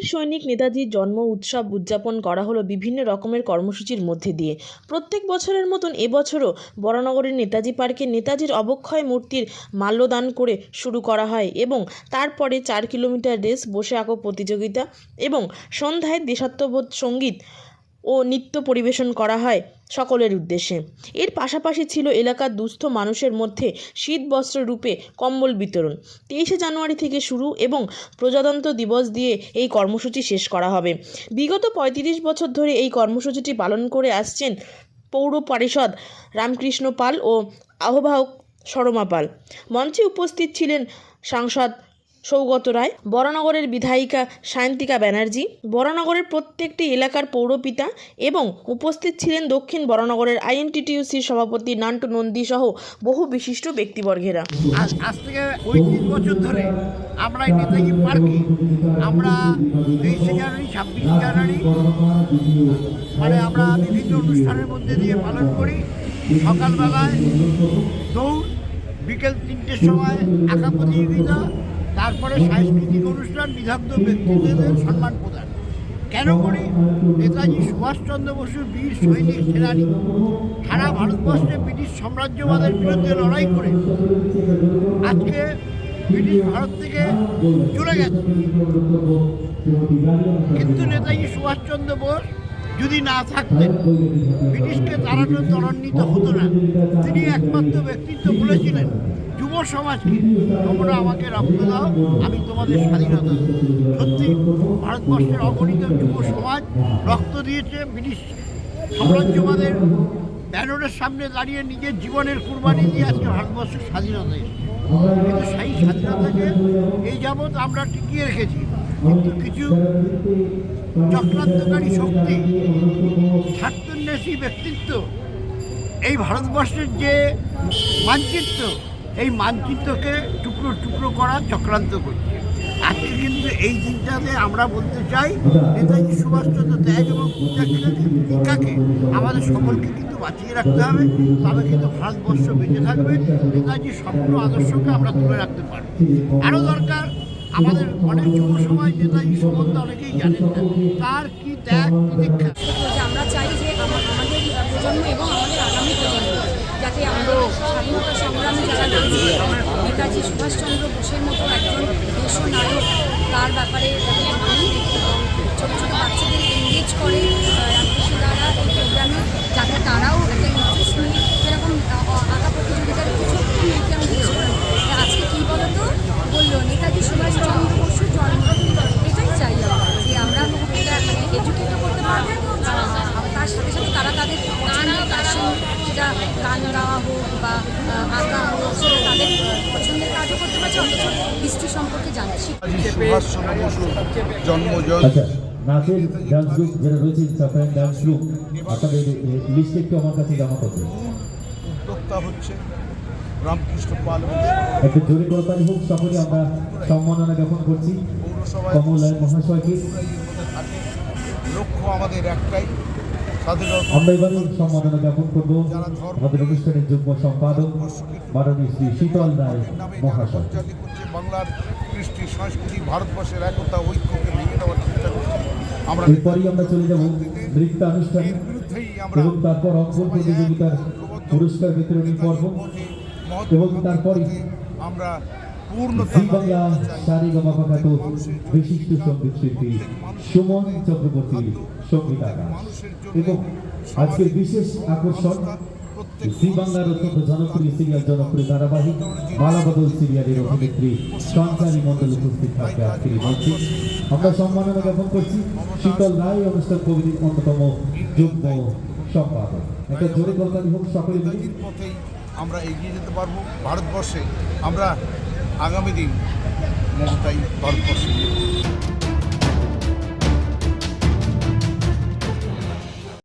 বীর সৈনিক নেতাজির জন্ম উৎসব উদযাপন করা হলো বিভিন্ন রকমের কর্মসূচির মধ্যে দিয়ে। প্রত্যেক বছরের মতন এবছরও বরানগরের নেতাজি পার্কে নেতাজির অবক্ষয় মূর্তির মাল্যদান করে শুরু করা হয় এবং তারপরে চার কিলোমিটার রেস বসে আঁকো প্রতিযোগিতা এবং সন্ধ্যায় দেশাত্মবোধ সংগীত ও নৃত্য পরিবেশন করা হয় সকলের উদ্দেশ্যে। এর পাশাপাশি ছিল এলাকার দুস্থ মানুষের মধ্যে শীত বস্ত্র রূপে কম্বল বিতরণ। তেইশে জানুয়ারি থেকে শুরু এবং প্রজাতন্ত্র দিবস দিয়ে এই কর্মসূচি শেষ করা হবে। বিগত পঁয়ত্রিশ বছর ধরে এই কর্মসূচিটি পালন করে আসছেন পৌর পরিষদ রামকৃষ্ণ পাল ও আহ্বায়ক সরমা পাল। মঞ্চে উপস্থিত ছিলেন সাংসদ সৌগত রায় বরানগরের বিধায়িকা সায়ন্তিকা ব্যানার্জি বরানগরের প্রত্যেকটি এলাকার পৌরপিতা এবং উপস্থিত ছিলেন দক্ষিণ বরানগরের আইএনটিটিউসির সভাপতি নান্টু নন্দী সহ বহু বিশিষ্ট ব্যক্তিবর্গেরা। আজ থেকে পঁয়ত্রিশ বছর ধরে আমরা এই নেতাজি পার্কে। আমরা তেইশে জানুয়ারি, ছাব্বিশে জানুয়ারি মানে আমরা বিভিন্ন অনুষ্ঠানের মধ্যে দিয়ে পালন করি। সকালবেলায় দৌড়, বিকেল তিনটের সময় আঁকা প্রতিযোগিতা তারপরে সাংস্কৃতিক অনুষ্ঠান বিদগ্ধ ব্যক্তিদের সম্মান প্রদান। কেন করি? নেতাজি সুভাষচন্দ্র বসু বীর সৈনিক সেনানী। সারা ভারতবর্ষে ব্রিটিশ সাম্রাজ্যবাদের বিরুদ্ধে লড়াই করে আজকে ব্রিটিশ ভারত থেকে চলে গেছে। কিন্তু নেতাজি সুভাষচন্দ্র বোস যদি না থাকতেন, ব্রিটিশকে তাড়ানো ত্বরান্বিত হতো না। তিনি একমাত্র ব্যক্তিত্ব বলেছিলেন যুব সমাজকে তোমরা আমাকে রক্ত দাও, আমি তোমাদের স্বাধীনতা সত্যি, ভারতবর্ষের অগণিত যুব সমাজ রক্ত দিয়েছে, ব্রিটিশ সাম্রাজ্যবাদের ব্যানরের সামনে দাঁড়িয়ে নিজের জীবনের কুরবানি দিয়ে আজকে ভারতবর্ষের স্বাধীনতা এসেছে। কিন্তু সেই স্বাধীনতাকে এই যাবৎ আমরা টিকিয়ে রেখেছি। কিন্তু কিছু চক্রান্তকারী শক্তি, স্বার্থন্বেষী ব্যক্তিত্ব, এই ভারতবর্ষের যে মানচিত্র এই মানচিত্রকে টুকরো টুকরো করার চক্রান্ত করছে। আজকে কিন্তু এই দিনটাতে আমরা বলতে চাই, নেতাজি সুভাষচন্দ্র ত্যাগ এবং প্রতিজ্ঞাকে আমাদের সকলকে কিন্তু বাঁচিয়ে রাখতে হবে। তবে কিন্তু ভারতবর্ষ বেঁচে থাকবে। নেতাজির স্বপ্ন আদর্শকে আমরা তুলে রাখতে পারব। আরও দরকার, আমাদের অনেক যুব সমাজ নেতাজি সম্বন্ধে অনেকেই জানেন না। তার কি ত্যাগ দীক্ষা? আমরা চাই যে আমাদের প্রজন্ম এবং আমাদের আগামী প্রজন্ম যাতে আমরা স্বাধীনতা সংগ্রামে যারা রয়েছে নেতাজি সুভাষচন্দ্র বোসের মতো একজন দেশনায়ক তার ব্যাপারে এবং ছোটো ছোটো বাচ্চাদের এনগেজ করে আহ, রামকৃষ্ণ দ্বারা এই প্রোগ্রামে যাতে তারাও একটা ইন্টারেস্ট নিয়ে যেরকম আহ, আ- আঁকা প্রতিযোগিতার একটু ছোট্ট মেয়েকে আমি জিজ্ঞেস করলাম যে আজকে কী বলতো বলল নেতাজি সুভাষচন্দ্র বসুর জন্মদিন এটাই চাই আমরা যে আমরা এটা মানে এডুকেটও করতে পারব আহ, তার সাথে সাথে তারা তাদের পছন্দের যেটা গান গাওয়া হোক বা আঁকা হোক সেটা তাদের পছন্দের কাজও করতে পারছে অথচ হিস্ট্রি সম্পর্কে জানছি আচ্ছা নাচের ডান্স গ্রুপ যেটা রয়েছে সাফারেন ডান্স গ্রুপ আপনাদের লিস্ট একটু আমার কাছে জমা করবে উদ্যোক্তা হচ্ছে রামকৃষ্ণ পাল এবং একটু জোরে করতালি হোক সকলে আমরা সম্মাননা জ্ঞাপন করছি। পৌরসভায় কমলায় মহাশয়কে। লক্ষ্য আমাদের একটাই আমরা এবারে সম্মাননা জ্ঞাপন করব। আমাদের অনুষ্ঠানের যুগ্ম সম্পাদক, মাননীয় শ্রী শীতল রায় মহাশয়। বাংলার কৃষ্টি সংস্কৃতি ভারতবর্ষের একতা ঐক্যকে ভেঙে দেওয়ার চেষ্টা করছে এরপরই আমরা চলে যাব নৃত্যানুষ্ঠান এবং তারপর অঙ্কন প্রতিযোগিতার পুরস্কার বিতরণী পর্ব। এবং তারপরই আমরা জি বাংলা বিশিষ্ট সংগীত শিল্পী সুমন চক্রবর্তী সঙ্গীতাকা এবং আজকের বিশেষ আকর্ষণ জি বাংলার অত্যন্ত জনপ্রিয় সিরিয়াল জনপ্রিয় ধারাবাহিক মালাবদল সিরিয়ালের অভিনেত্রী সঞ্চারী মণ্ডল উপস্থিত থাকবে আজকের মঞ্চে। আমরা সম্মাননা জ্ঞাপন করছি শীতল রায় অনুষ্ঠান কমিটির অন্যতম যুগ্ম সম্পাদক। একটা জোরে করতালি হোক সকলে আমরা এগিয়ে যেতে পারব। ভারতবর্ষে আমরা আগামী দিন মমতাই ভারতবর্ষে